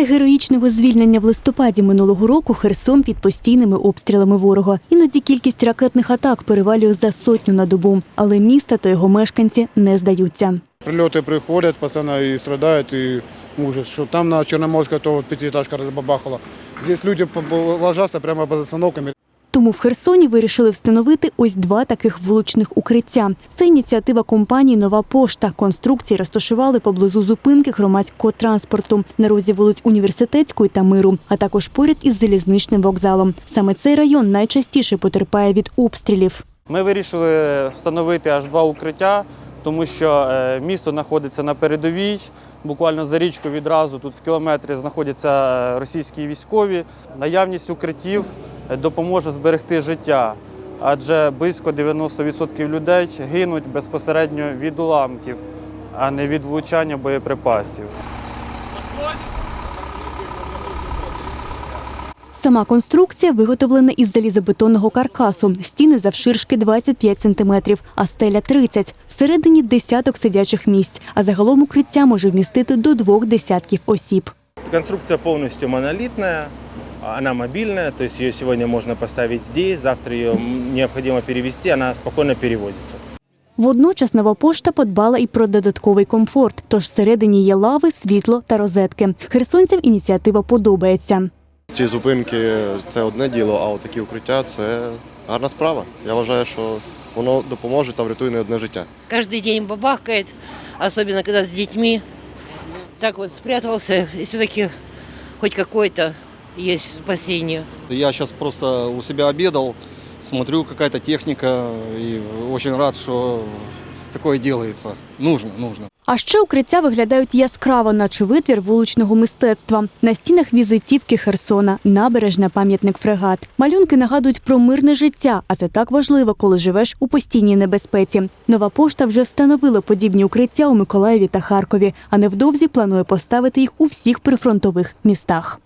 Після героїчного звільнення в листопаді минулого року Херсон під постійними обстрілами ворога. Іноді кількість ракетних атак перевалює за сотню на добу, але міста та його мешканці не здаються. Прильоти приходять, пацани і страдають, і ужас, що там на Чорноморська то п'ятиэтажка розбабахала. Здесь люди ложаться прямо під остановками. Тому в Херсоні вирішили встановити ось два таких вуличних укриття. Це ініціатива компанії Нова пошта. Конструкції розташували поблизу зупинки громадського транспорту на розі вулиць Університетської та Миру, а також поряд із залізничним вокзалом. Саме цей район найчастіше потерпає від обстрілів. Ми вирішили встановити аж два укриття, тому що е, місто знаходиться на передовій. Буквально за річку відразу тут в кілометрі знаходяться е, російські військові. Наявність укриттів допоможе зберегти життя, адже близько 90% людей гинуть безпосередньо від уламків, а не від влучання боєприпасів. Сама конструкція виготовлена із залізобетонного каркасу. Стіни завширшки 25 сантиметрів, а стеля 30. Всередині десяток сидячих місць, а загалом укриття може вмістити до двох десятків осіб. Конструкция полностью монолитная, она мобильная, то есть ее сегодня можно поставить здесь, завтра ее необходимо перевести, она спокойно перевозится. Водночас нова пошта подбала і про додатковий комфорт. Тож всередині є лави, світло та розетки. Херсонцям ініціатива подобається. Ці зупинки це одне діло, а от такі укриття це гарна справа. Я вважаю, що воно допоможе та врятує не одне життя. каждый день бабахкает, особенно когда с детьми. Так вот спрятался, и все-таки хоть какое-то есть спасение. Я сейчас просто у себя обедал, смотрю, какая-то техника, и очень рад, что такое делается. Нужно, нужно. А ще укриття виглядають яскраво, наче витвір вуличного мистецтва. На стінах візитівки Херсона, набережна, пам'ятник фрегат. Малюнки нагадують про мирне життя, а це так важливо, коли живеш у постійній небезпеці. Нова пошта вже встановила подібні укриття у Миколаєві та Харкові, а невдовзі планує поставити їх у всіх прифронтових містах.